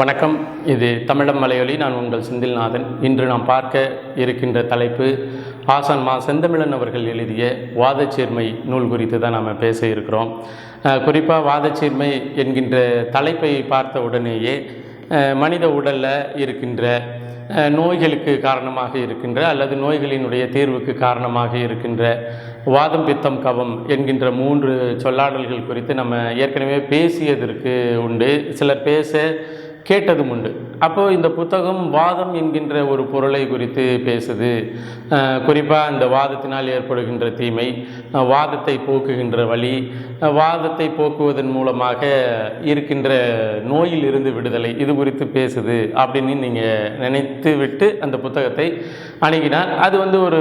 வணக்கம். இது தமிழம் மலையொலி. நான் உங்கள் செந்தில்நாதன். இன்று நாம் பார்க்க இருக்கின்ற தலைப்பு ஆசான் மா செந்தமிழன் அவர்கள் எழுதிய வாதச்சேர்மை நூல் குறித்து தான் நாம் பேச இருக்கிறோம். குறிப்பாக வாதச்சேர்மை என்கின்ற தலைப்பை பார்த்த உடனேயே மனித உடலில் இருக்கின்ற நோய்களுக்கு காரணமாக இருக்கின்ற அல்லது நோய்களினுடைய தீர்வுக்கு காரணமாக இருக்கின்ற வாதம் பித்தம் கவம் என்கின்ற மூன்று சொல்லாடல்கள் குறித்து நம்ம ஏற்கனவே பேசியதற்கு உண்டு. சிலர் பேச கேட்டதும் உண்டு. அப்போது இந்த புத்தகம் வாதம் என்கின்ற ஒரு பொருளை குறித்து பேசுது. குறிப்பாக இந்த வாதத்தினால் ஏற்படுகின்ற தீமை வாதத்தை போக்குகின்ற வழி வாதத்தை போக்குவதன் மூலமாக இருக்கின்ற நோயில் இருந்து விடுதலை இது குறித்து பேசுது அப்படின்னு நீங்கள் நினைத்து விட்டு அந்த புத்தகத்தை அணுகினால் அது வந்து ஒரு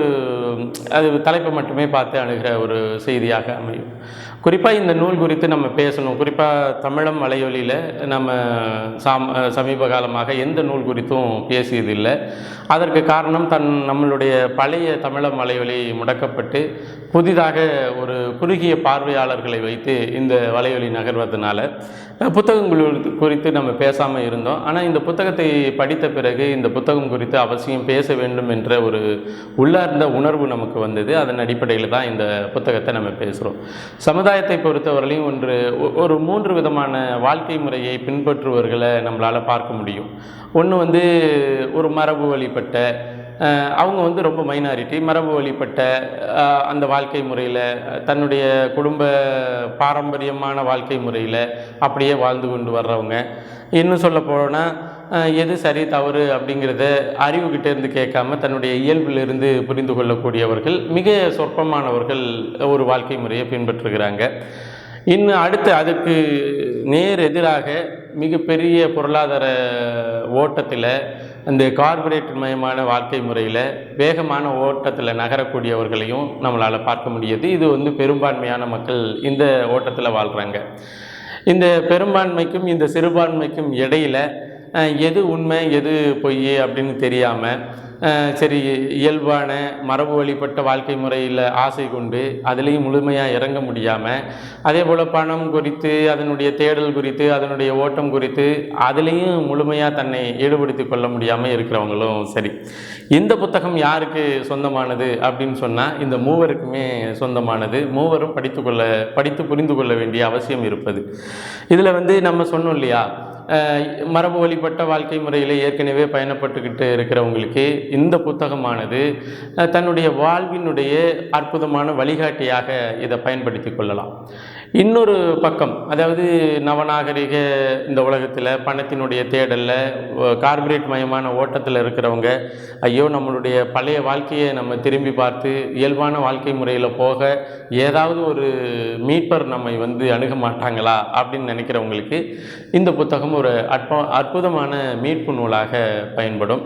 அது தலைப்பை மட்டுமே பார்த்து அணுகிற ஒரு செய்தியாக அமையும். குறிப்பாக இந்த நூல் குறித்து நம்ம பேசணும். குறிப்பாக தமிழம் மலையொலியில் நம்ம சாம் சமீப காலமாக எந்த நூல் குறித்தும் பேசியதில்லை. அதற்கு காரணம் தன் நம்மளுடைய பழைய தமிழம் மலையொலி முடக்கப்பட்டு புதிதாக ஒரு குறுகிய பார்வையாளர்களை வைத்து இந்த வலையொலி நகர்வதனால புத்தகங்கள் குறித்து நம்ம பேசாமல் இருந்தோம். ஆனால் இந்த புத்தகத்தை படித்த பிறகு இந்த புத்தகம் குறித்து அவசியம் பேச வேண்டும் என்ற ஒரு உள்ளார்ந்த உணர்வு நமக்கு வந்தது. அதன் அடிப்படையில் தான் இந்த புத்தகத்தை நம்ம பேசுகிறோம் சமுதாய சமுதாயத்தை பொறுத்தவரையிலையும் ஒன்று ஒரு மூன்று விதமான வாழ்க்கை முறையை பின்பற்றுபவர்களை நம்மளால் பார்க்க முடியும். ஒன்று வந்து ஒரு மரபு வழிபட்ட அவங்க வந்து ரொம்ப மைனாரிட்டி மரபு வழிபட்ட அந்த வாழ்க்கை முறையில் தன்னுடைய குடும்ப பாரம்பரியமான வாழ்க்கை முறையில் அப்படியே வாழ்ந்து கொண்டு வர்றவங்க. இன்னும் சொல்ல போனால் எது சரி தவறு அப்படிங்கிறத அறிவுகிட்ட இருந்து கேட்காம தன்னுடைய இயல்பிலிருந்து புரிந்து கொள்ளக்கூடியவர்கள் மிக சொற்பமானவர்கள் ஒரு வாழ்க்கை முறையை பின்பற்றுகிறாங்க. இன்னும் அடுத்து அதுக்கு நேர் எதிராக மிகப்பெரிய பொருளாதார ஓட்டத்தில் அந்த கார்பரேட் மயமான வாழ்க்கை முறையில் வேகமான ஓட்டத்தில் நகரக்கூடியவர்களையும் நம்மளால் பார்க்க முடியுது. இது வந்து பெரும்பான்மையான மக்கள் இந்த ஓட்டத்தில் வாழ்கிறாங்க இந்த பெரும்பான்மைக்கும் இந்த சிறுபான்மைக்கும் இடையில எது உண்மை எது பொய் அப்படின்னு தெரியாமல் சரி இயல்பான மரபு வழிபட்ட வாழ்க்கை முறையில் ஆசை கொண்டு அதுலேயும் முழுமையாக இறங்க முடியாமல் அதே போல் பணம் குறித்து அதனுடைய தேடல் குறித்து அதனுடைய ஓட்டம் குறித்து அதுலேயும் முழுமையாக தன்னை ஈடுபடுத்தி கொள்ள முடியாமல் இருக்கிறவங்களும் சரி. இந்த புத்தகம் யாருக்கு சொந்தமானது அப்படின்னு சொன்னால் இந்த மூவருக்குமே சொந்தமானது. மூவரும் படித்துக்கொள்ள படித்து புரிந்து கொள்ள வேண்டிய அவசியம் இருப்பது. இதில் வந்து நம்ம சொன்னோம் இல்லையா மரபு வழிபட்ட வாழ்க்கை முறையில் ஏற்கனவே பயணப்பட்டுக்கிட்டு இருக்கிறவங்களுக்கு இந்த புத்தகமானது தன்னுடைய வாழ்வினுடைய அற்புதமான வழிகாட்டியாக இதை பயன்படுத்தி கொள்ளலாம். இன்னொரு பக்கம் அதாவது நவநாகரிக இந்த உலகத்தில் பணத்தினுடைய தேடலில் கார்பரேட் மயமான ஓட்டத்தில் இருக்கிறவங்க ஐயோ நம்மளுடைய பழைய வாழ்க்கையை நம்ம திரும்பி பார்த்து இயல்பான வாழ்க்கை முறையில் போக ஏதாவது ஒரு மீட்பர் நம்மை வந்து அணுக மாட்டாங்களா அப்படின்னு நினைக்கிறவங்களுக்கு இந்த புத்தகம் ஒரு அற்ப அற்புதமான மீட்பு நூலாக பயன்படும்.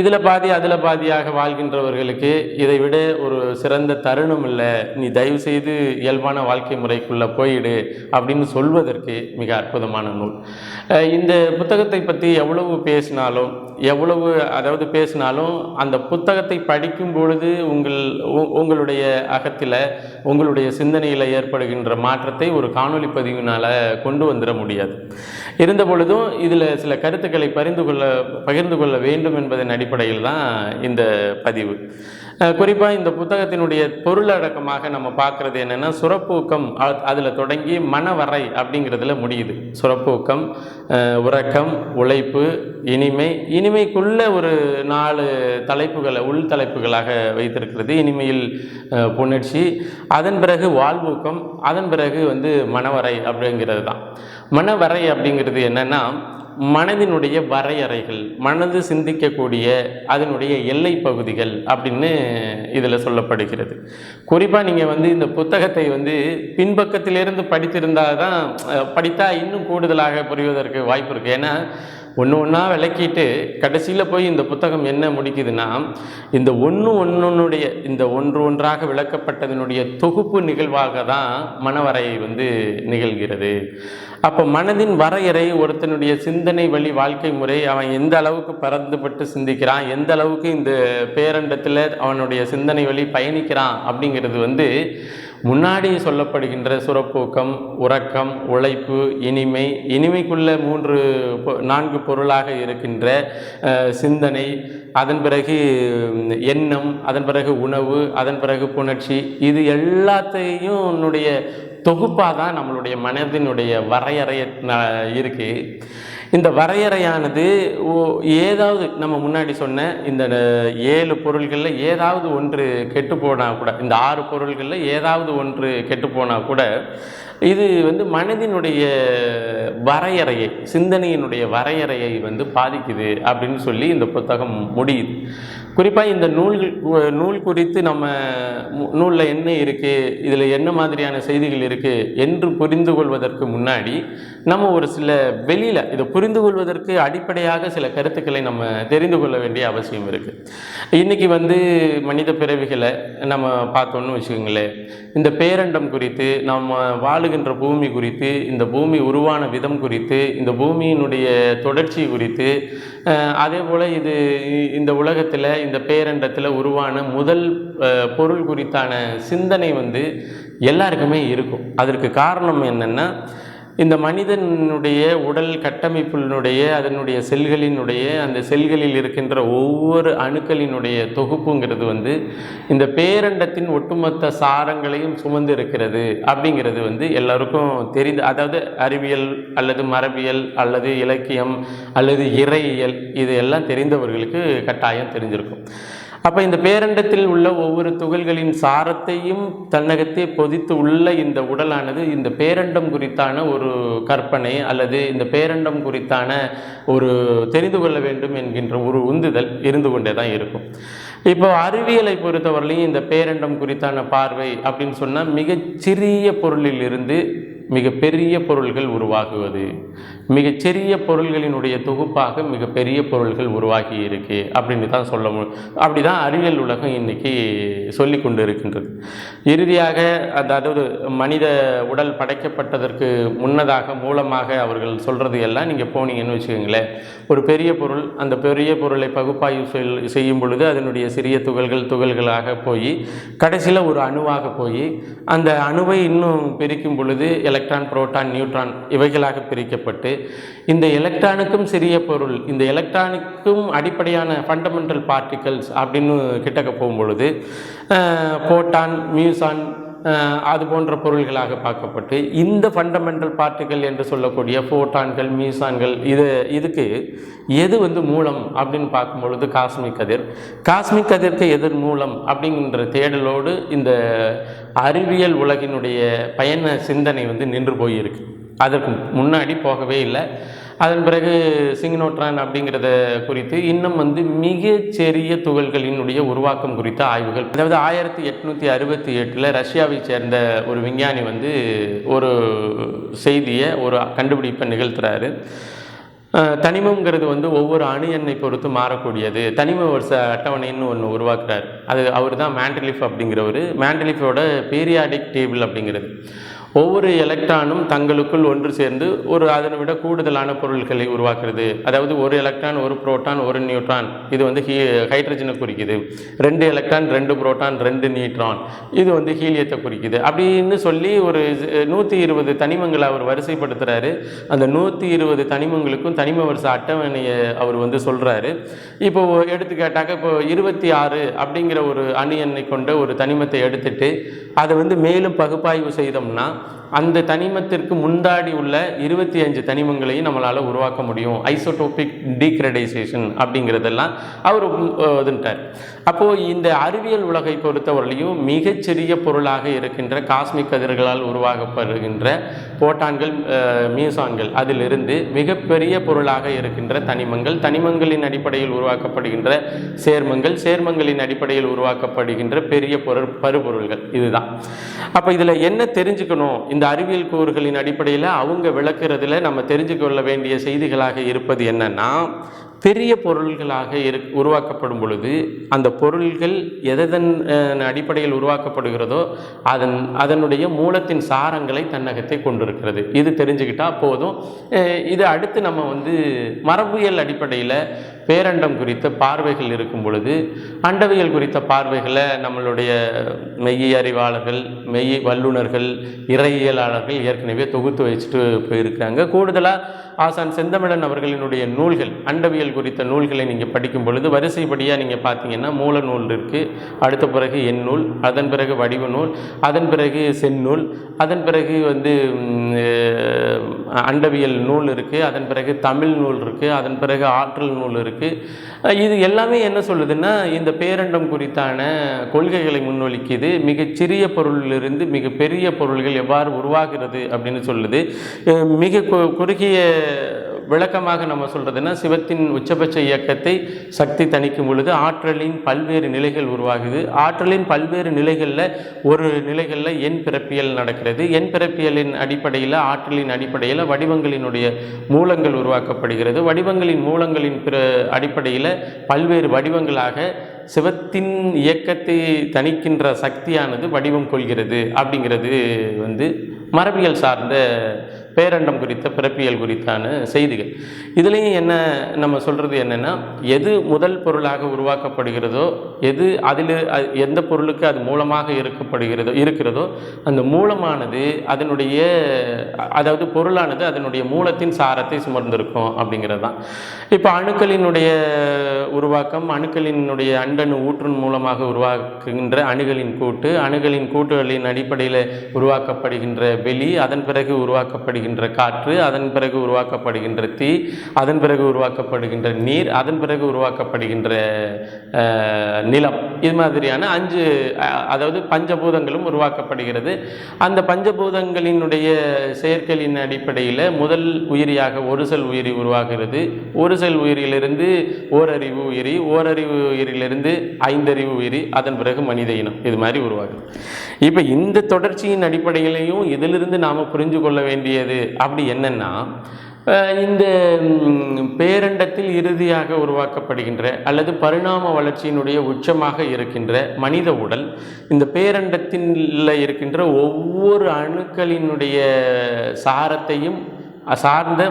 இதில் பாதி அதில் பாதியாக வாழ்கின்றவர்களுக்கு இதை விட ஒரு சிறந்த தருணம் இல்லை. நீ தயவு செய்து இயல்பான வாழ்க்கை முறைக்குள்ள போயிடு அப்படின்னு சொல்வதற்கு மிக அற்புதமான நூல். இந்த புத்தகத்தை பற்றி எவ்வளவு பேசினாலும் எவ்வளவு அதாவது பேசினாலும் அந்த புத்தகத்தை படிக்கும் பொழுது உங்கள் உ- உங்களுடைய அகத்தில் உங்களுடைய சிந்தனையில் ஏற்படுகின்ற மாற்றத்தை ஒரு காணொளி பதிவினால் கொண்டு வந்துட முடியாது. இருந்த பொழுதும் இதில் சில கருத்துக்களை பரிந்து கொள்ள பகிர்ந்து கொள்ள வேண்டும் என்பதன் அடிப்படையில் தான் இந்த பதிவு. குறிப்பாக இந்த புத்தகத்தினுடைய பொருளடக்கமாக நம்ம பார்க்குறது என்னென்னா சுரப்பூக்கம் அதில் தொடங்கி மனவரை அப்படிங்கிறதுல முடியுது. சுரப்பூக்கம் உறக்கம் உழைப்பு இனிமை. இனிமைக்குள்ள ஒரு நாலு தலைப்புகளை உள் தலைப்புகளாக வைத்திருக்கிறது. இனிமையில் புணர்ச்சி அதன் பிறகு வாழ்வூக்கம் அதன் பிறகு வந்து மனவரை அப்படிங்கிறது தான் மனவரை அப்படிங்கிறது என்னென்னா மனதினுடைய வரையறைகள் மனது சிந்திக்கக்கூடிய அதனுடைய எல்லை பகுதிகள் அப்படின்னு இதில் சொல்லப்படுகிறது. குறிப்பாக நீங்கள் வந்து இந்த புத்தகத்தை வந்து பின்பக்கத்திலிருந்து படித்திருந்தால் தான் படித்தா இன்னும் கூடுதலாக புரிவதற்கு வாய்ப்பு இருக்குது ஏன்னா ஒன்று ஒன்றா விளக்கிட்டு கடைசியில் போய் இந்த புத்தகம் என்ன முடிக்குதுன்னா இந்த ஒன்று ஒன்றுனுடைய இந்த ஒன்று ஒன்றாக விளக்கப்பட்டதனுடைய தொகுப்பு நிகழ்வாக தான் மனவரை வந்து நிகழ்கிறது. அப்போ மனதின் வரையறை ஒருத்தனுடைய சிந்தனை வழி வாழ்க்கை முறை அவன் எந்த அளவுக்கு பறந்துபட்டு சிந்திக்கிறான் எந்த அளவுக்கு இந்த பேரண்டத்தில் அவனுடைய சிந்தனை வழி பயணிக்கிறான் அப்படிங்கிறது வந்து முன்னாடி சொல்லப்படுகின்ற சுரப்பூக்கம் உறக்கம் உழைப்பு இனிமை இனிமைக்குள்ள மூன்று பொ- நான்கு பொருளாக இருக்கின்ற சிந்தனை அதன் பிறகு எண்ணம் அதன் பிறகு உணவு அதன் பிறகு புணர்ச்சி இது எல்லாத்தையும் உன்னுடைய தொகுப்பாக தான் நம்மளுடைய மனதினுடைய வரையறை இருக்குது இந்த வரையறையானது ஓ- ஏதாவது நம்ம முன்னாடி சொன்ன இந்த ஏழு பொருள்களில் ஏதாவது ஒன்று கெட்டு போனால் கூட இந்த ஆறு பொருள்களில் ஏதாவது ஒன்று கெட்டு போனால் கூட இது வந்து மனதினுடைய வரையறையை சிந்தனையினுடைய வரையறையை வந்து பாதிக்குது அப்படின்னு சொல்லி இந்த புத்தகம் முடியுது. குறிப்பாக இந்த நூல்கள் நூல் குறித்து நம்ம நூலில் என்ன இருக்குது இதில் என்ன மாதிரியான செய்திகள் இருக்குது என்று புரிந்து கொள்வதற்கு முன்னாடி நம்ம ஒரு சில வெளியில் இதை புரிந்து கொள்வதற்கு அடிப்படையாக சில கருத்துக்களை நம்ம தெரிந்து கொள்ள வேண்டிய அவசியம் இருக்குது இன்றைக்கி வந்து மனித பிறவிகளை நம்ம பார்த்தோன்னு வச்சுக்கோங்களேன். இந்த பேரண்டம் குறித்து நம்ம வாழுகின்ற பூமி குறித்து இந்த பூமி உருவான விதம் குறித்து இந்த பூமியினுடைய தொடர்ச்சி குறித்து அதே போல் இது இந்த உலகத்தில் இந்த பேரண்டத்தில் உருவான முதல் பொருள் குறித்தான சிந்தனை வந்து எல்லாருக்குமே இருக்கும். அதற்கு காரணம் என்னென்னா இந்த மனிதனுடைய உடல் கட்டமைப்பினுடைய அதனுடைய செல்களினுடைய அந்த செல்களில் இருக்கின்ற ஒவ்வொரு அணுக்களினுடைய தொகுப்புங்கிறது வந்து இந்த பேரண்டத்தின் ஒட்டுமொத்த சாரங்களையும் சுமந்து இருக்கிறது அப்படிங்கிறது வந்து எல்லாருக்கும் தெரிந்து அதாவது அறிவியல் அல்லது மரபியல் அல்லது இலக்கியம் அல்லது இறையியல் இது எல்லாம் தெரிந்தவர்களுக்கு கட்டாயம் தெரிஞ்சிருக்கும். அப்போ இந்த பேரண்டத்தில் உள்ள ஒவ்வொரு துகள்களின் சாரத்தையும் தன்னகத்தே பொதித்து உள்ள இந்த உடலானது இந்த பேரண்டம் குறித்தான ஒரு கற்பனை அல்லது இந்த பேரண்டம் குறித்தான ஒரு தெரிந்து கொள்ள வேண்டும் என்கின்ற ஒரு உந்துதல் இருந்து கொண்டே தான் இருக்கும். இப்போ அறிவியலை பொறுத்தவரையிலையும் இந்த பேரண்டம் குறித்தான பார்வை அப்படின்னு சொன்னால் மிகச்சிறிய பொருளில் இருந்து மிகப்பெரிய பொருள்கள் உருவாகுவது. மிகச்சிறிய பொருள்களினுடைய தொகுப்பாக மிகப்பெரிய பொருள்கள் உருவாகி இருக்கு அப்படின்னு தான் சொல்ல முடியும் அப்படி தான் அறிவியல் உலகம் இன்னைக்கு சொல்லி கொண்டு இருக்கின்றது இறுதியாக அந்த- அதாவது மனித உடல் படைக்கப்பட்டதற்கு முன்னதாக மூலமாக அவர்கள் சொல்கிறது எல்லாம் நீங்கள் போனீங்கன்னு வச்சுக்கோங்களேன். ஒரு பெரிய பொருள் அந்த பெரிய பொருளை பகுப்பாய்வு செல் செய்யும் பொழுது அதனுடைய சிறிய துகள்கள் துகள்களாக போய் கடைசியில் ஒரு அணுவாக போய் அந்த அணுவை இன்னும் பிரிக்கும் பொழுது எலக்ட்ரான் எலக்ட்ரான் புரோட்டான் நியூட்ரான் இவைகளாக பிரிக்கப்பட்டு இந்த எலக்ட்ரானுக்கும் சிறிய பொருள் இந்த எலக்ட்ரானுக்கும் அடிப்படையான ஃபண்டமெண்டல் பார்ட்டிகல்ஸ் அப்படின்னு கிட்டக்க போகும்பொழுது போட்டான் மியூசான் அது போன்ற பொருள்களாக பார்க்கப்பட்டு இந்த ஃபண்டமெண்டல் பார்ட்டிகள் என்று சொல்லக்கூடிய ஃபோட்டான்கள் மீசான்கள் இது இதுக்கு எது வந்து மூலம் அப்படின்னு பார்க்கும் பொழுது காஸ்மிக் கதிர். காஸ்மிக் கதிர்க்கு எதிர் மூலம் அப்படிங்கிற தேடலோடு இந்த அறிவியல் உலகினுடைய பயண சிந்தனை வந்து நின்று போயிருக்கு. அதற்கு முன்னாடி போகவே இல்லை. அதன் பிறகு சிங்னோட்ரான் அப்படிங்கிறத குறித்து இன்னும் வந்து மிகச்சிறிய துகள்களினுடைய உருவாக்கம் குறித்த ஆய்வுகள். அதாவது ஆயிரத்தி எட்நூற்றி அறுபத்தி எட்டில் ரஷ்யாவை சேர்ந்த ஒரு விஞ்ஞானி வந்து ஒரு செய்தியை ஒரு கண்டுபிடிப்பை நிகழ்த்துறாரு. தனிமங்கிறது தனிமம்ங்கிறது வந்து ஒவ்வொரு அணு எண்ணை பொறுத்து மாறக்கூடியது. தனிம வருஷ அட்டவணைன்னு ஒன்று உருவாக்குறாரு. அது அவர் தான் மேண்டலிஃப் அப்படிங்கிறவர் மேண்டலிஃபோட பீரியாடிக் டேபிள் அப்படிங்கிறது. ஒவ்வொரு எலக்ட்ரானும் தங்களுக்குள் ஒன்று சேர்ந்து ஒரு அதனை விட கூடுதலான பொருட்களை உருவாக்குறது. அதாவது ஒரு எலக்ட்ரான் ஒரு புரோட்டான் ஒரு நியூட்ரான் இது வந்து ஹீ ஹைட்ரஜனை குறிக்குது. ரெண்டு எலக்ட்ரான் ரெண்டு புரோட்டான் ரெண்டு நியூட்ரான் இது வந்து ஹீலியத்தை குறிக்குது. அப்படின்னு சொல்லி ஒரு நூற்றி இருபது தனிமங்களை அவர் வரிசைப்படுத்துகிறாரு அந்த நூற்றி இருபது தனிமங்களுக்கும் தனிம வரிசை அட்டவணையை அவர் வந்து சொல்கிறாரு இப்போ எடுத்து கேட்டாக்க இப்போ இருபத்தி ஆறு அப்படிங்கிற ஒரு அணு எண்ணை கொண்ட ஒரு தனிமத்தை எடுத்துட்டு அதை வந்து மேலும் பகுப்பாய்வு செய்தோம்னா அந்த தனிமத்திற்கு முந்தாடி உள்ள இருபத்தி அஞ்சு தனிமங்களையும் நம்மளால் உருவாக்க முடியும். ஐசோடோபிக் டீக்ரடைசேஷன் அப்படிங்கிறதெல்லாம் அவர் இதுன்ட்டார். அப்போது இந்த அறிவியல் உலகை பொறுத்தவரையிலையும் மிகச்சிறிய பொருளாக இருக்கின்ற காஸ்மிக் கதிர்களால் உருவாக்கப்படுகின்ற போட்டான்கள் மியூசான்கள். அதிலிருந்து மிகப்பெரிய பொருளாக இருக்கின்ற தனிமங்கள் தனிமங்களின் அடிப்படையில் உருவாக்கப்படுகின்ற சேர்மங்கள் சேர்மங்களின் அடிப்படையில் உருவாக்கப்படுகின்ற பெரிய பொருள் பருப்பொருள்கள் இதுதான். அப்போ இதில் என்ன தெரிஞ்சுக்கணும்? இந்த இந்த அறிவியல் கூறுகளின் அடிப்படையில் அவங்க விளக்குறதுல நம்ம தெரிஞ்சு கொள்ள வேண்டிய செய்திகளாக இருப்பது என்னன்னா பெரிய பொருள்களாக இரு உருவாக்கப்படும் பொழுது அந்த பொருள்கள் எதன் அடிப்படையில் உருவாக்கப்படுகிறதோ அதன் அதனுடைய மூலத்தின் சாரங்களை தன்னகத்தை கொண்டிருக்கிறது. இது தெரிஞ்சுக்கிட்டால் போதும். இது அடுத்து நம்ம வந்து மரபியல் அடிப்படையில் பேரண்டம் குறித்த பார்வைகள் இருக்கும் பொழுது அண்டவியல் குறித்த பார்வைகளை நம்மளுடைய மெய்ய அறிவாளர்கள் மெய் வல்லுநர்கள் இறையியலாளர்கள் ஏற்கனவே தொகுத்து வச்சுட்டு போயிருக்கிறாங்க. கூடுதலாக ஆசான் செந்தமிழன் அவர்களினுடைய நூல்கள் அண்டவியல் குறித்த நூல்களை நீங்கள் படிக்கும் பொழுது வரிசைப்படியாக நீங்கள் பார்த்தீங்கன்னா மூல நூல் இருக்குது அடுத்த பிறகு என் நூல் அதன் பிறகு வடிவ நூல் அதன் பிறகு செந்நூல் அதன் பிறகு வந்து அண்டவியல் நூல் இருக்குது அதன் பிறகு தமிழ் நூல் இருக்குது அதன் பிறகு ஆற்றல் நூல் இருக்குது இது எல்லாமே என்ன சொல்லுதுன்னா இந்த பேரண்டம் குறித்தான கொள்கைகளை முன்வலிக்குது. மிகச் சிறிய பொருளிலிருந்து மிக பெரிய பொருள்கள் எவ்வாறு உருவாகிறது அப்படின்னு சொல்லுது. மிக கு- குறுகிய விளக்கமாக நம்ம சொல்கிறதுன்னா சிவத்தின் உச்சபட்ச இயக்கத்தை சக்தி தணிக்கும் பொழுது ஆற்றலின் பல்வேறு நிலைகள் உருவாகுது. ஆற்றலின் பல்வேறு நிலைகளில் ஒரு நிலைகளில் எண் பிறப்பியல் நடக்கிறது. எண் பிறப்பியலின் அடிப்படையில் ஆற்றலின் அடிப்படையில் வடிவங்களினுடைய மூலங்கள் உருவாக்கப்படுகிறது. வடிவங்களின் மூலங்களின் பிற அடிப்படையில் பல்வேறு வடிவங்களாக சிவத்தின் இயக்கத்தை தணிக்கின்ற சக்தியானது வடிவம் கொள்கிறது அப்படிங்கிறது வந்து மரபியல் சார்ந்த பேரண்டம் குறித்த பிறப்பியல் குறித்தான செய்திகள். இதுலேயும் என்ன நம்ம சொல்கிறது என்னென்னா எது முதல் பொருளாக உருவாக்கப்படுகிறதோ எது அதில் எந்த பொருளுக்கு அது மூலமாக இருக்கப்படுகிறதோ இருக்கிறதோ அந்த மூலமானது அதனுடைய அதாவது பொருளானது அதனுடைய மூலத்தின் சாரத்தை சுமர்ந்திருக்கும் அப்படிங்கிறது தான் இப்போ அணுக்களினுடைய உருவாக்கம் அணுக்களினுடைய அண்டணு ஊற்றின் மூலமாக உருவாக்குகின்ற அணுகளின் கூட்டு அணுகளின் கூட்டுகளின் அடிப்படையில் உருவாக்கப்படுகின்ற வெளி அதன் பிறகு உருவாக்கப்படுகின்ற காற்று அதன் பிறகு உருவாக்கப்படுகின்ற தீ அதன் பிறகு உருவாக்கப்படுகின்ற நீர் அதன் பிறகு உருவாக்கப்படுகின்ற நிலம். இது மாதிரியான அஞ்சு அதாவது பஞ்சபூதங்களும் உருவாக்கப்படுகிறது. அந்த பஞ்சபூதங்களினுடைய செயற்களின் அடிப்படையில் முதல் உயிரியாக ஒரு செல் உயிரி உருவாகிறது. ஒரு செல் உயிரிலிருந்து ஓரறிவு உயிரி ஓரறிவு உயிரிலிருந்து ஐந்தறிவு உயிரி அதன் பிறகு மனித இனம். இது மாதிரி உருவாகுது இப்போ இந்த தொடர்ச்சியின் அடிப்படையிலையும் இதிலிருந்து நாம் புரிஞ்சு கொள்ள வேண்டியது அப்படி என்னென்னா இந்த பேரண்டத்தில் இறுதியாக உருவாக்கப்படுகின்ற அல்லது பரிணாம வளர்ச்சியினுடைய உச்சமாக இருக்கின்ற மனித உடல் இந்த பேரண்டத்தில் இருக்கின்ற ஒவ்வொரு அணுக்களினுடைய சாரத்தையும் சார்ந்த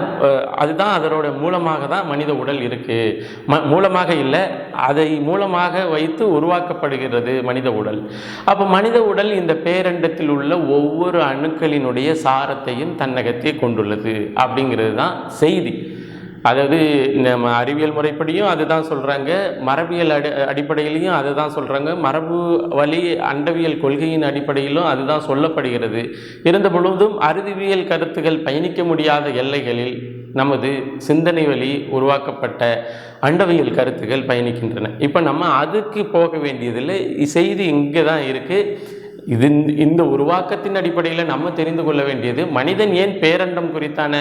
அதுதான் அதனோட மூலமாக தான் மனித உடல் இருக்குது ம மூலமாக இல்லை அதை மூலமாக வைத்து உருவாக்கப்படுகிறது மனித உடல். அப்போ மனித உடல் இந்த பேரண்டத்தில் உள்ள ஒவ்வொரு அணுக்களினுடைய சாரத்தையும் தன்னகத்தை கொண்டுள்ளது அப்படிங்கிறது தான் செய்தி. அதாவது நம்ம அறிவியல் முறைப்படியும் அதுதான் சொல்கிறாங்க மரபியல் அடி அடிப்படையிலையும் அதுதான் சொல்கிறாங்க மரபு வழி அண்டவியல் கொள்கையின் அடிப்படையிலும் அதுதான் சொல்லப்படுகிறது. இருந்த பொழுதும் அறிவியல் கருத்துகள் பயணிக்க முடியாத எல்லைகளில் நமது சிந்தனை வழி உருவாக்கப்பட்ட அண்டவியல் கருத்துகள் பயணிக்கின்றன. இப்போ நம்ம அதுக்கு போக வேண்டியதில்லை. செய்தி இங்கே தான் இருக்குது இது இந்த- இந்த உருவாக்கத்தின் அடிப்படையில் நம்ம தெரிந்து கொள்ள வேண்டியது மனிதன் ஏன் பேரண்டம் குறித்தான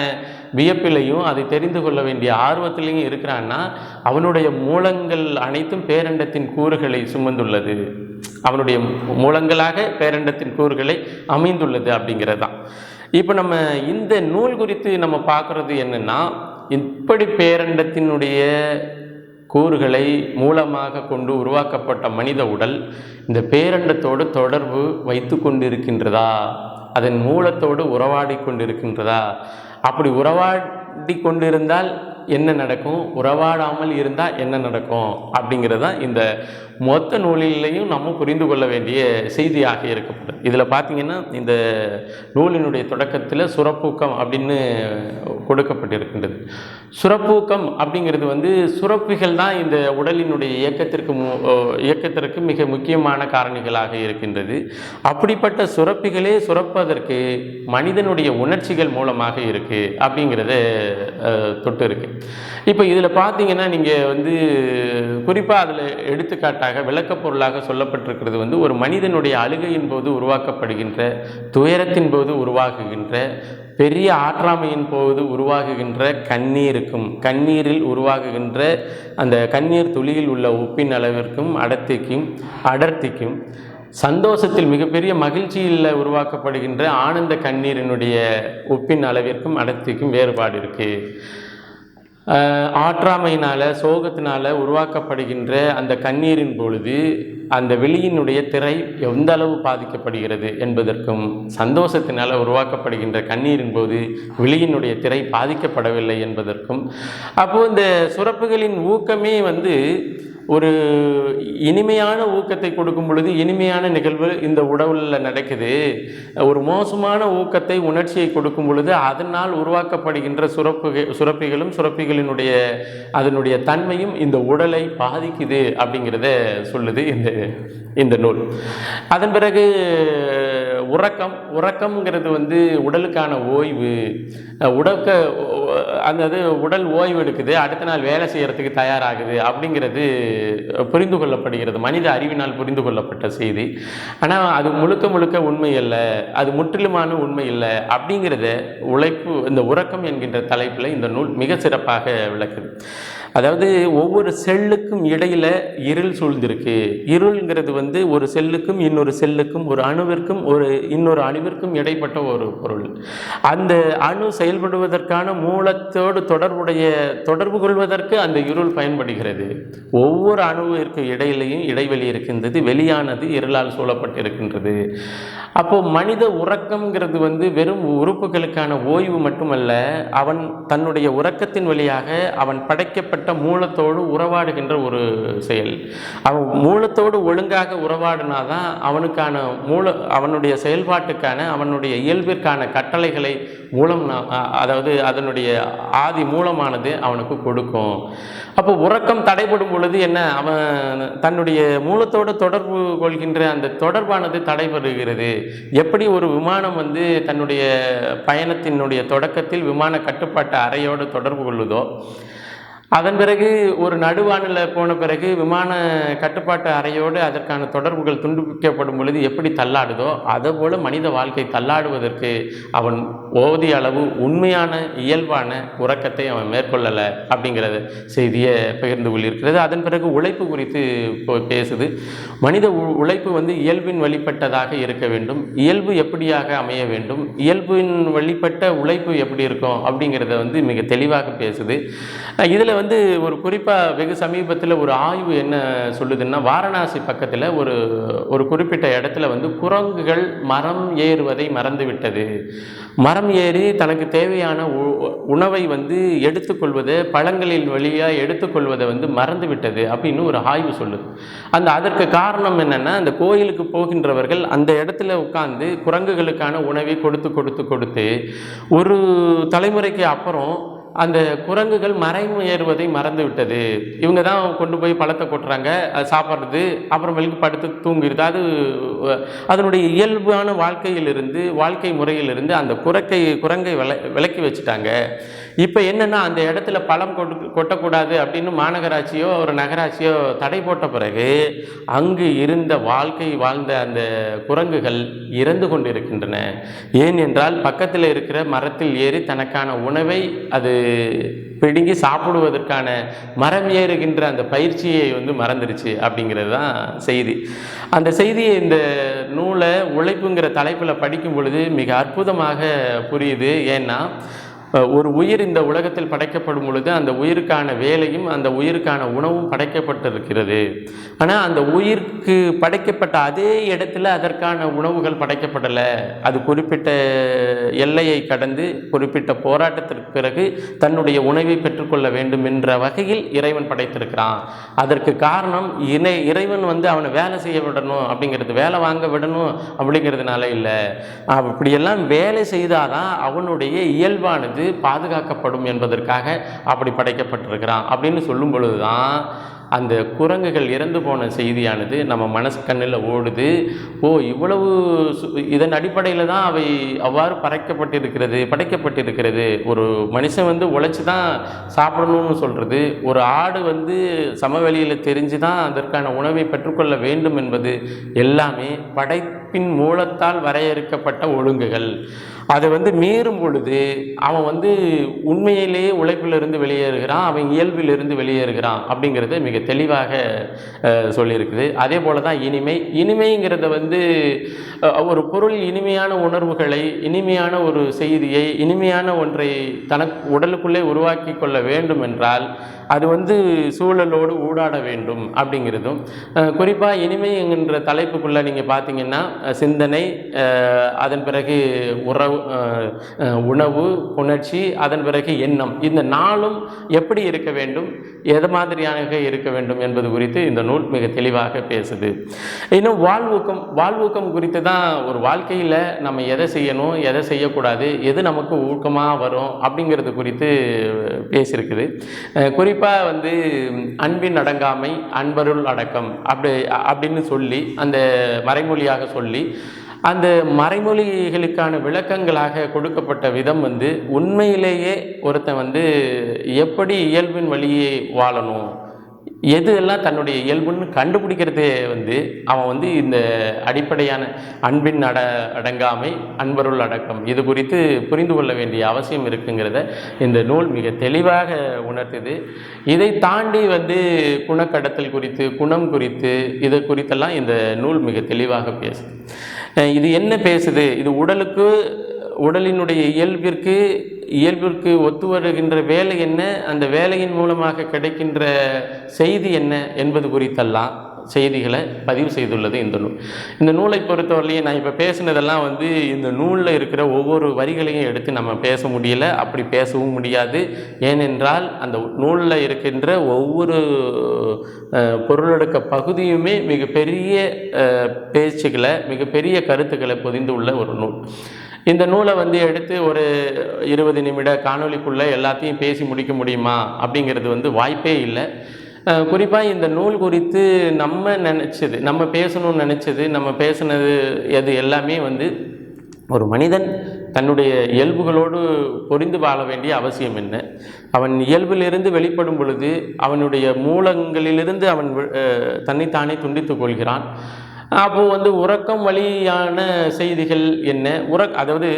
வியப்பிலையும் அதை தெரிந்து கொள்ள வேண்டிய ஆர்வத்திலையும் இருக்கிறான்னா அவனுடைய மூலங்கள் அனைத்தும் பேரண்டத்தின் கூறுகளை சுமந்துள்ளது. அவனுடைய மூலங்களாக பேரண்டத்தின் கூறுகளை அமைந்துள்ளது அப்படிங்கிறது தான் இப்போ நம்ம இந்த நூல் குறித்து நம்ம பார்க்குறது என்னென்னா இப்படி பேரண்டத்தினுடைய கூறுகளை மூலமாக கொண்டு உருவாக்கப்பட்ட மனித உடல் இந்த பேரண்டத்தோடு தொடர்பு வைத்து கொண்டிருக்கின்றதா? அதன் மூலத்தோடு உறவாடி கொண்டிருக்கின்றதா? அப்படி உறவாடி கொண்டிருந்தால் என்ன நடக்கும்? உறவாடாமல் இருந்தால் என்ன நடக்கும்? அப்படிங்கிறது தான் இந்த மொத்த நூலிலையும் நம்ம புரிந்து கொள்ள வேண்டிய செய்தியாக இருக்கப்படுது இதில் பார்த்தீங்கன்னா இந்த நூலினுடைய தொடக்கத்தில் சுரப்பூக்கம் அப்படின்னு கொடுக்கப்பட்டிருக்கின்றது. சுரப்பூக்கம் அப்படிங்கிறது வந்து சுரப்பிகள் தான் இந்த உடலினுடைய இயக்கத்திற்கு மு- இயக்கத்திற்கு மிக முக்கியமான காரணிகளாக இருக்கின்றது. அப்படிப்பட்ட சுரப்பிகளே சுரப்பதற்கு மனிதனுடைய உணர்ச்சிகள் மூலமாக இருக்குது அப்படிங்கிறத தொட்டு இருக்கு. இப்போ இதில் பார்த்தீங்கன்னா நீங்கள் வந்து குறிப்பாக அதில் எடுத்துக்காட்டாக விளக்கப் பொருளாக சொல்லப்பட்டிருக்கிறது வந்து ஒரு மனிதனுடைய அழுகையின் போது உருவாக்கப்படுகின்ற துயரத்தின் போது உருவாகுகின்ற பெரிய ஆற்றாமையின் போது உருவாகுகின்ற கண்ணீருக்கும் கண்ணீரில் உருவாகுகின்ற அந்த கண்ணீர் துளியில் உள்ள உப்பின் அளவிற்கும் அடர்த்திக்கும் அடர்த்திக்கும் சந்தோஷத்தில் மிகப்பெரிய மகிழ்ச்சியில் உருவாக்கப்படுகின்ற ஆனந்த கண்ணீரினுடைய உப்பின் அளவிற்கும் அடர்த்திக்கும் வேறுபாடு இருக்குது ஆற்றாமையினால் சோகத்தினால் உருவாக்கப்படுகின்ற அந்த கண்ணீரின் பொழுது அந்த வெளியினுடைய திரை எந்த அளவு பாதிக்கப்படுகிறது என்பதற்கும் சந்தோஷத்தினால் உருவாக்கப்படுகின்ற கண்ணீரின் போது வெளியினுடைய திரை பாதிக்கப்படவில்லை என்பதற்கும் அப்போது இந்த சுரப்புகளின் ஊக்கமே வந்து ஒரு இனிமையான ஊக்கத்தை கொடுக்கும் பொழுது இனிமையான நிகழ்வு இந்த உடலில் நடக்குது. ஒரு மோசமான ஊக்கத்தை உணர்ச்சியை கொடுக்கும் பொழுது அதனால் உருவாக்கப்படுகின்ற சுரப்பு சுரப்பிகளும் சுரப்பிகளினுடைய அதனுடைய தன்மையும் இந்த உடலை பாதிக்குது அப்படிங்கிறத சொல்லுது இந்த இந்த நூல். அதன் பிறகு உறக்கம். உறக்கம்ங்கிறது வந்து உடலுக்கான ஓய்வு. உடக்க அந்த உடல் ஓய்வு எடுக்குது அடுத்த நாள் வேலை செய்கிறதுக்கு தயாராகுது அப்படிங்கிறது புரிந்து கொள்ளப்படுகிறது. மனித அறிவினால் புரிந்து கொள்ளப்பட்ட செய்தி. ஆனால் அது முழுக்க முழுக்க உண்மை அல்ல அது முற்றிலுமான உண்மை இல்லை அப்படிங்கிறத உழைப்பு இந்த உறக்கம் என்கின்ற தலைப்பில் இந்த நூல் மிக சிறப்பாக விளக்குது. அதாவது ஒவ்வொரு செல்லுக்கும் இடையில் இருள் சூழ்ந்திருக்கு. இருள்ங்கிறது வந்து ஒரு செல்லுக்கும் இன்னொரு செல்லுக்கும் ஒரு அணுவிற்கும் ஒரு இன்னொரு அணுவிற்கும் இடைப்பட்ட ஒரு பொருள். அந்த அணு செயல்படுவதற்கான மூலத்தோடு தொடர்புடைய தொடர்பு கொள்வதற்கு அந்த இருள் பயன்படுகிறது. ஒவ்வொரு அணுவிற்கு இடையிலையும் இடைவெளி இருக்கின்றது வெளியானது இருளால் சூழப்பட்டிருக்கின்றது. அப்போ மனித உறக்கம்ங்கிறது வந்து வெறும் உறுப்புகளுக்கான ஓய்வு மட்டுமல்ல அவன் தன்னுடைய உறக்கத்தின் வழியாக அவன் படைக்கப்பட்ட மூலத்தோடு உறவாடுகின்ற ஒரு செயல். அவன் மூலத்தோடு ஒழுங்காக உறவாடினாதான் அவனுக்கான மூல அவனுடைய செயல்பாட்டுக்கான அவனுடைய இயல்பிற்கான கட்டளைகளை மூலம் அதாவது அதனுடைய ஆதி மூலமானது அவனுக்கு கொடுக்கும். அப்போ உறக்கம் தடைபடும் பொழுது என்ன? அவன் தன்னுடைய மூலத்தோடு தொடர்பு கொள்கின்ற அந்த தொடர்பானது தடைபடுகிறது. எப்படி ஒரு விமானம் வந்து தன்னுடைய பயணத்தினுடைய தொடக்கத்தில் விமான கட்டுப்பாட்டு அறையோடு தொடர்பு கொள்ளுதோ அதன் பிறகு ஒரு நடுவானில் போன பிறகு விமான கட்டுப்பாட்டு அறையோடு அதற்கான தொடர்புகள் துண்டிக்கப்படும் பொழுது எப்படி தள்ளாடுதோ அதுபோல் மனித வாழ்க்கை தள்ளாடுவதற்கு அவன் ஓதிய அளவு உண்மையான இயல்பான உறக்கத்தை அவன் மேற்கொள்ளலை அப்படிங்கிறத செய்தியை பகிர்ந்து கொள்ளிருக்கிறது அதன் பிறகு உழைப்பு குறித்து பேசுது. மனித உ- உழைப்பு வந்து இயல்பின் வழிபட்டதாக இருக்க வேண்டும். இயல்பு எப்படியாக அமைய வேண்டும்? இயல்பின் வழிபட்ட உழைப்பு எப்படி இருக்கும் அப்படிங்கிறத வந்து மிக தெளிவாக பேசுது. இதில் வந்து ஒரு குறிப்பாக வெகு சமீபத்தில் ஒரு ஆய்வு என்ன சொல்லுதுன்னா வாரணாசி பக்கத்தில் ஒரு ஒரு குறிப்பிட்ட இடத்துல வந்து குரங்குகள் மரம் ஏறுவதை மறந்துவிட்டது. மரம் ஏறி தனக்கு தேவையான உ- உணவை வந்து எடுத்துக்கொள்வதை பழங்களின் வழியாக எடுத்துக்கொள்வதை வந்து மறந்துவிட்டது அப்படின்னு ஒரு ஆய்வு சொல்லுது. அந்த அதற்கு காரணம் என்னென்னா அந்த கோயிலுக்கு போகின்றவர்கள் அந்த இடத்துல உட்கார்ந்து குரங்குகளுக்கான உணவை கொடுத்து கொடுத்து கொடுத்து ஒரு தலைமுறைக்கு அப்புறம் அந்த குரங்குகள் மரம் ஏறுவதை மறந்து விட்டது இவங்க தான் கொண்டு போய் பழத்தை கொட்டுறாங்க அது சாப்பிட்றது அப்புறமேலுக்கு படுத்து தூங்கிடுது அது அதனுடைய இயல்பான வாழ்க்கையிலிருந்து வாழ்க்கை முறையிலிருந்து அந்த குரக்கை குரங்கை வில விளக்கி வச்சுட்டாங்க. இப்போ என்னென்னா அந்த இடத்துல பழம் கொட்டு கொட்டக்கூடாது அப்படின்னு மாநகராட்சியோ ஒரு நகராட்சியோ தடை போட்ட பிறகு அங்கு இருந்த வாழ்க்கை வாழ்ந்த அந்த குரங்குகள் இறந்து கொண்டிருக்கின்றன. ஏன் என்றால் பக்கத்தில் இருக்கிற மரத்தில் ஏறி தனக்கான உணவை அது பிடுங்கி சாப்பிடுவதற்கான மரம் ஏறுகின்ற அந்த பயிற்சியை வந்து மறந்துருச்சு அப்படிங்கிறது தான் செய்தி. அந்த செய்தியை இந்த நூலை உழைப்புங்கிற தலைப்பில் படிக்கும் பொழுது மிக அற்புதமாக புரியுது. ஏன்னா ஒரு உயிர் இந்த உலகத்தில் படைக்கப்படும் பொழுது அந்த உயிருக்கான வேலையும் அந்த உயிருக்கான உணவும் படைக்கப்பட்டிருக்கிறது. ஆனால் அந்த உயிருக்கு படைக்கப்பட்ட அதே இடத்துல அதற்கான உணவுகள் படைக்கப்படலை. அது குறிப்பிட்ட எல்லையை கடந்து குறிப்பிட்ட போராட்டத்திற்கு பிறகு தன்னுடைய உணவை பெற்றுக்கொள்ள வேண்டும் என்ற வகையில் இறைவன் படைத்திருக்கிறான். அதற்கு காரணம் இணை இறைவன் வந்து அவனை வேலை செய்ய விடணும் அப்படிங்கிறது. வேலை வாங்க விடணும் அப்படிங்கிறதுனால இல்லை. அப்படியெல்லாம் வேலை செய்தாதான் அவனுடைய இயல்பானது பாதுகாக்கப்படும் என்பதற்காக அப்படி படைக்கப்பட்டிருக்கிறான். அப்படின்னு சொல்லும் பொழுதுதான் அந்த குரங்குகள் இறந்து போன செய்தியானது நம்ம மனசு கண்ணில் ஓடுது. ஓ இவ்வளவு சு- இதன் அடிப்படையில் தான் அவை அவ்வாறு படைக்கப்பட்டிருக்கிறது படைக்கப்பட்டிருக்கிறது. ஒரு மனுஷன் வந்து உழைச்சி தான் சாப்பிடணும்னு சொல்கிறது ஒரு ஆடு வந்து சமவெளியில் தெரிஞ்சு தான் அதற்கான உணவை பெற்றுக்கொள்ள வேண்டும் என்பது எல்லாமே படைப்பின் மூலத்தால் வரையறுக்கப்பட்ட ஒழுங்குகள். அதை வந்து மீறும் பொழுது அவன் வந்து உண்மையிலேயே உழைப்பிலிருந்து வெளியேறுகிறான் அவன் இயல்பிலிருந்து வெளியேறுகிறான் அப்படிங்கிறது மிக தெளிவாக சொல்லியிருக்குது. அதே போல தான் இனிமை. இனிமைங்கிறத வந்து ஒரு பொருள் இனிமையான உணர்வுகளை இனிமையான ஒரு செய்தியை இனிமையான ஒன்றை தனக்கு உடலுக்குள்ளே உருவாக்கி கொள்ள வேண்டும் என்றால் அது வந்து சூழலோடு ஊடாட வேண்டும் அப்படிங்கிறதும் குறிப்பாக இனிமை என்கின்ற தலைப்புக்குள்ளே நீங்கள் பார்த்தீங்கன்னா சிந்தனை அதன் பிறகு உறவு உணவு புணர்ச்சி அதன் பிறகு எண்ணம். இந்த நாளும் எப்படி இருக்க வேண்டும்? எது மாதிரியாக இருக்க வேண்டும் என்பது குறித்து இந்த நூல் மிக தெளிவாக பேசுது. இன்னும் வாழ்வூக்கம். வாழ்வூக்கம் குறித்து தான் ஒரு வாழ்க்கையில் நம்ம எதை செய்யணும் எதை செய்யக்கூடாது எது நமக்கு ஊக்கமாக வரும் அப்படிங்கிறது குறித்து பேசியிருக்குது. குறிப்பாக வந்து அன்பின் அடங்காமை அன்பருள் அடக்கம் அப்படி அப்படின்னு சொல்லி அந்த மறைமொழியாக சொல்லி அந்த மறைமொழிகளுக்கான விளக்கங்களாக கொடுக்கப்பட்ட விதம் வந்து உண்மையிலேயே ஒருத்தன் வந்து எப்படி இயல்பின் வழியே வாழணும்? எது எல்லாம் தன்னுடைய இயல்புன்னு கண்டுபிடிக்கிறதே வந்து அவன் வந்து இந்த அடிப்படையான அன்பின் அட அடங்காமை அன்பருள் அடக்கம். இது குறித்து புரிந்து கொள்ள வேண்டிய அவசியம் இருக்குங்கிறத இந்த நூல் மிக தெளிவாக உணர்த்துது. இதை தாண்டி வந்து குணக்கடத்தல் குறித்து குணம் குறித்து இது குறித்தெல்லாம் இந்த நூல் மிக தெளிவாக பேசுது. இது என்ன பேசுது? இது உடலுக்கு உடலினுடைய இயல்பிற்கு இயல்பிற்கு ஒத்து வருகின்ற வேலை என்ன? அந்த வேலையின் மூலமாக கிடைக்கின்ற செய்தி என்ன என்பது குறித்தெல்லாம் செய்திகளை பதிவு செய்துள்ளது இந்த நூல். இந்த நூலை பொறுத்தவரையிலையும் நான் இப்போ பேசுனதெல்லாம் வந்து இந்த நூலில் இருக்கிற ஒவ்வொரு வரிகளையும் எடுத்து நம்ம பேச முடியல. அப்படி பேசவும் முடியாது. ஏனென்றால் அந்த நூலில் இருக்கின்ற ஒவ்வொரு பொருளடுக்க பகுதியுமே மிகப்பெரிய பேச்சுக்களை மிகப்பெரிய கருத்துக்களை பொதிந்து உள்ள ஒரு நூல். இந்த நூலை வந்து எடுத்து ஒரு இருபது நிமிட காணொலிக்குள்ளே எல்லாத்தையும் பேசி முடிக்க முடியுமா அப்படிங்கிறது வந்து வாய்ப்பே இல்லை. குறிப்பாக இந்த நூல் குறித்து நம்ம நினச்சது நம்ம பேசணும்னு நினச்சது நம்ம பேசுனது எது எல்லாமே வந்து ஒரு மனிதன் தன்னுடைய இயல்புகளோடு பொரிந்து வாழ வேண்டிய அவசியம் என்ன? அவன் இயல்பிலிருந்து வெளிப்படும் பொழுது அவனுடைய மூலங்களிலிருந்து அவன் தன்னைத்தானே துண்டித்துக் கொள்கிறான். அப்போது வந்து உறக்கம் வழியான செய்திகள் என்ன? உற அதாவது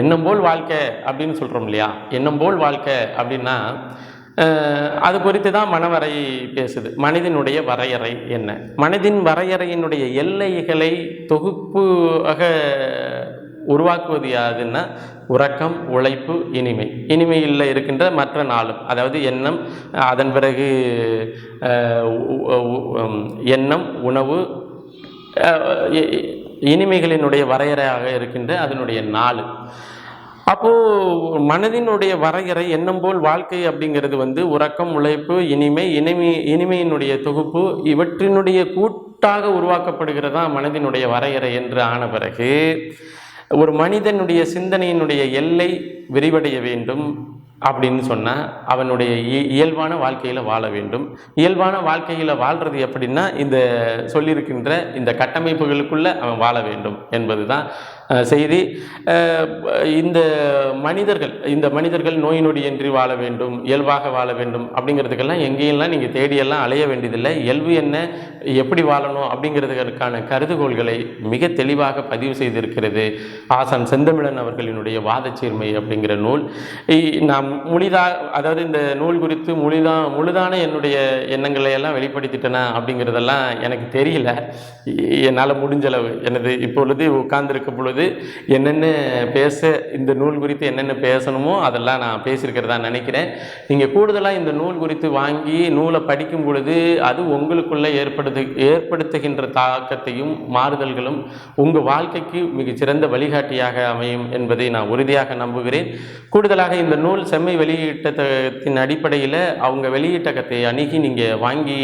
எண்ணம் போல் வாழ்க்கை அப்படின்னு சொல்கிறோம் இல்லையா? எண்ணம் போல் வாழ்க்கை அப்படின்னா அது குறித்து தான் மனவரை பேசுது. மனிதனுடைய வரையறை என்ன? மனதின் வரையறையினுடைய எல்லைகளை தொகுப்பாக உருவாக்குவது யாதுன்னா உறக்கம் உழைப்பு இனிமை. இனிமையில் இருக்கின்ற மற்ற நாளும் அதாவது எண்ணம் அதன் பிறகு எண்ணம் உணவு இனிமைகளினுடைய வரையறையாக இருக்கின்ற அதனுடைய நாள் அப்போது மனதினுடைய வரையறை எண்ணம் போல் வாழ்க்கை அப்படிங்கிறது வந்து உறக்கம் உழைப்பு இனிமை இனிமை இனிமையினுடைய தொகுப்பு இவற்றினுடைய கூட்டாக உருவாக்கப்படுகிறதா மனதினுடைய வரையறை என்று ஆன பிறகு ஒரு மனிதனுடைய சிந்தனையினுடைய எல்லை விரிவடைய வேண்டும் அப்படின்னு சொன்னால் அவனுடைய இ- இயல்பான வாழ்க்கையில் வாழ வேண்டும். இயல்பான வாழ்க்கையில் வாழ்கிறது எப்படின்னா இந்த சொல்லியிருக்கின்ற இந்த கட்டமைப்புகளுக்குள்ளே அவன் வாழ வேண்டும் என்பது தான் செய்தி. இந்த மனிதர்கள் இந்த மனிதர்கள் நோய் நொடியின்றி வாழ வேண்டும் இயல்பாக வாழ வேண்டும் அப்படிங்கிறதுக்கெல்லாம் எங்கேயெல்லாம் நீங்கள் தேடியெல்லாம் அலைய வேண்டியதில்லை. இயல்பு என்ன எப்படி வாழணும் அப்படிங்கிறதுக்கான கருதுகோள்களை மிக தெளிவாக பதிவு செய்திருக்கிறது ஆசான் செந்தமிழன் அவர்களினுடைய வாதச்சீர்மை அப்படிங்கிற நூல். இ- முழுதா அதாவது இந்த நூல் குறித்து முழுதா முழுதான என்னுடைய எண்ணங்களை எல்லாம் வெளிப்படுத்திட்டேனா அப்படிங்கிறதெல்லாம் எனக்கு தெரியல. என்னால் முடிஞ்சளவு எனது இப்பொழுது உட்கார்ந்திருக்க பொழுது என்னென்ன பேச இந்த நூல் குறித்து என்னென்ன பேசணுமோ அதெல்லாம் நான் பேசியிருக்கிறதா நினைக்கிறேன். நீங்கள் கூடுதலாக இந்த நூல் குறித்து வாங்கி நூலை படிக்கும் பொழுது அது உங்களுக்குள்ளே ஏற்படுத்து ஏற்படுத்துகின்ற தாக்கத்தையும் மாறுதல்களும் உங்கள் வாழ்க்கைக்கு மிகச்சிறந்த வழிகாட்டியாக அமையும் என்பதை நான் உறுதியாக நம்புகிறேன். கூடுதலாக இந்த நூல் செம்மை வெளியீட்டத்தின் அடிப்படையில் அவங்க வெளியீட்டகத்தை அணுகி நீங்கள் வாங்கி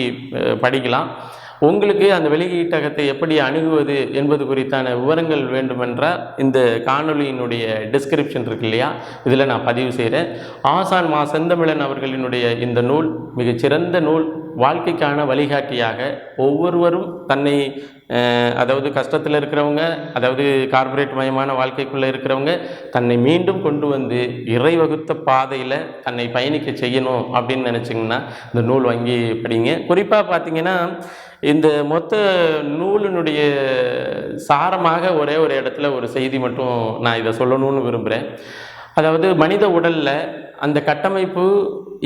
படிக்கலாம். உங்களுக்கு அந்த வெளியீட்டகத்தை எப்படி அணுகுவது என்பது குறித்தான விவரங்கள் வேண்டுமென்றால் இந்த காணொளியினுடைய டிஸ்கிரிப்ஷன் இருக்கு இல்லையா? இதில் நான் பதிவு செய்கிறேன். ஆசான் மா செந்தமிழன் அவர்களினுடைய இந்த நூல் மிகச்சிறந்த நூல். வாழ்க்கைக்கான வழிகாட்டியாக ஒவ்வொருவரும் தன்னை அதாவது கஷ்டத்தில் இருக்கிறவங்க அதாவது கார்ப்பரேட் மயமான வாழ்க்கைக்குள்ளே இருக்கிறவங்க தன்னை மீண்டும் கொண்டு வந்து இறை வகுத்த பாதையில் தன்னை பயணிக்க செய்யணும் அப்படின்னு நினச்சிங்கன்னா இந்த நூல் வாங்கி படிங்க. குறிப்பாக பார்த்தீங்கன்னா இந்த மொத்த நூலினுடைய சாரமாக ஒரே ஒரு இடத்துல ஒரு செய்தி மட்டும் நான் இதை சொல்லணும்னு விரும்புகிறேன் அதாவது மனித உடலில் அந்த கட்டமைப்பு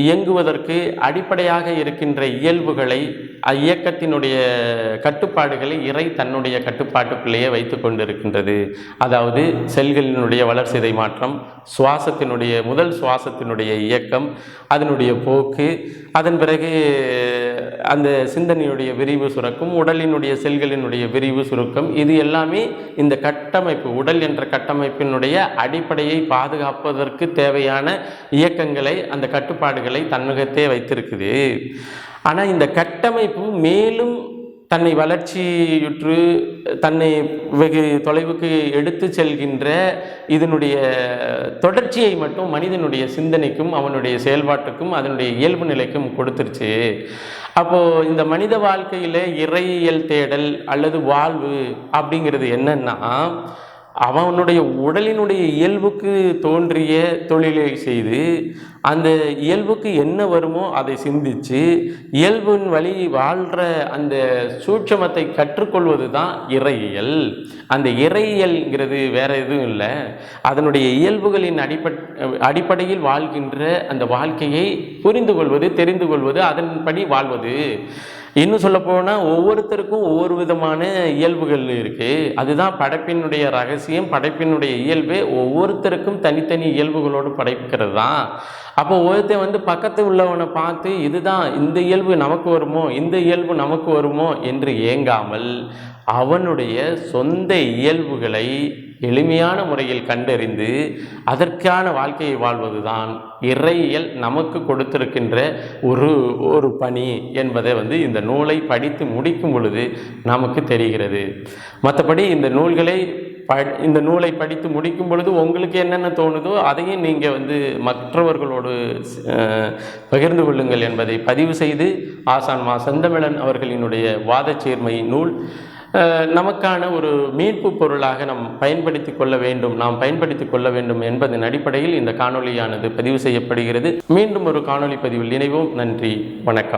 இயங்குவதற்கு அடிப்படையாக இருக்கின்ற இயல்புகளை இயக்கத்தினுடைய கட்டுப்பாடுகளை இறை தன்னுடைய கட்டுப்பாட்டுக்குள்ளேயே வைத்து கொண்டிருக்கின்றது. அதாவது செல்களினுடைய வளர்சிதை மாற்றம் சுவாசத்தினுடைய முதல் சுவாசத்தினுடைய இயக்கம் அதனுடைய போக்கு அதன் பிறகு அந்த சிந்தனையுடைய விரிவு சுரக்கும் உடலினுடைய செல்களினுடைய விரிவு சுருக்கம் இது எல்லாமே இந்த கட்டமைப்பு உடல் என்ற கட்டமைப்பினுடைய அடிப்படையை பாதுகாப்பதற்கு தேவையான இயக்கங்களை அந்த கட்டுப்பாடுகளை தன்முகத்தே வைத்திருக்குது. ஆனால் இந்த கட்டமைப்பு மேலும் தன்னை வளர்ச்சியுற்று தன்னை வெகு தொலைவுக்கு எடுத்து செல்கின்ற இதனுடைய தொடர்ச்சியை மட்டும் மனிதனுடைய சிந்தனைக்கும் அவனுடைய செயல்பாட்டுக்கும் அதனுடைய இயல்பு நிலைக்கும் கொடுத்துருச்சு. அப்போது இந்த மனித வாழ்க்கையில் இறையியல் தேடல் அல்லது வாழ்வு அப்படிங்கிறது என்னன்னா அவனுடைய உடலினுடைய இயல்புக்கு தோன்றிய தொழிலை செய்து அந்த இயல்புக்கு என்ன வருமோ அதை சிந்திச்சு இயல்பின் வழி வாழ்கிற அந்த சூட்சமத்தை கற்றுக்கொள்வது தான் இறையியல். அந்த இறையியல்ங்கிறது வேற எதுவும் இல்லை. அதனுடைய இயல்புகளின் அடிப்பட் அடிப்படையில் வாழ்கின்ற அந்த வாழ்க்கையை புரிந்து கொள்வது தெரிந்து கொள்வது அதன்படி வாழ்வது. இன்னும் சொல்லப்போனால் ஒவ்வொருத்தருக்கும் ஒவ்வொரு விதமான இயல்புகள் இருக்குது அதுதான் படைப்பினுடைய ரகசியம் படைப்பினுடைய இயல்பே ஒவ்வொருத்தருக்கும் தனித்தனி இயல்புகளோடு படைக்கிறது தான் அப்போ ஒருத்தன் வந்து பக்கத்து உள்ளவனை பார்த்து இதுதான் இந்த இயல்பு நமக்கு வருமோ? இந்த இயல்பு நமக்கு வருமோ? என்று ஏங்காமல் அவனுடைய சொந்த இயல்புகளை எளிமையான முறையில் கண்டறிந்து அதற்கான வாழ்க்கையை வாழ்வதுதான் இறையியல் நமக்கு கொடுத்திருக்கின்ற ஒரு ஒரு பணி என்பதை வந்து இந்த நூலை படித்து முடிக்கும் பொழுது நமக்கு தெரிகிறது. மற்றபடி இந்த நூல்களை ப இந்த நூலை படித்து முடிக்கும் பொழுது உங்களுக்கு என்னென்ன தோணுதோ அதையும் நீங்கள் வந்து மற்றவர்களோடு பகிர்ந்து கொள்ளுங்கள் என்பதை பதிவு செய்து ஆசான் மா செந்தமிழன் அவர்களினுடைய வாதச்சேர்மை நூல் நமக்கான ஒரு மீட்பு பொருளாக நாம் பயன்படுத்தி கொள்ள வேண்டும். நாம் பயன்படுத்தி கொள்ள வேண்டும் என்பதன் அடிப்படையில் இந்த காணொளியானது பதிவு செய்யப்படுகிறது. மீண்டும் ஒரு காணொலி பதிவில் இணைவோம். நன்றி. வணக்கம்.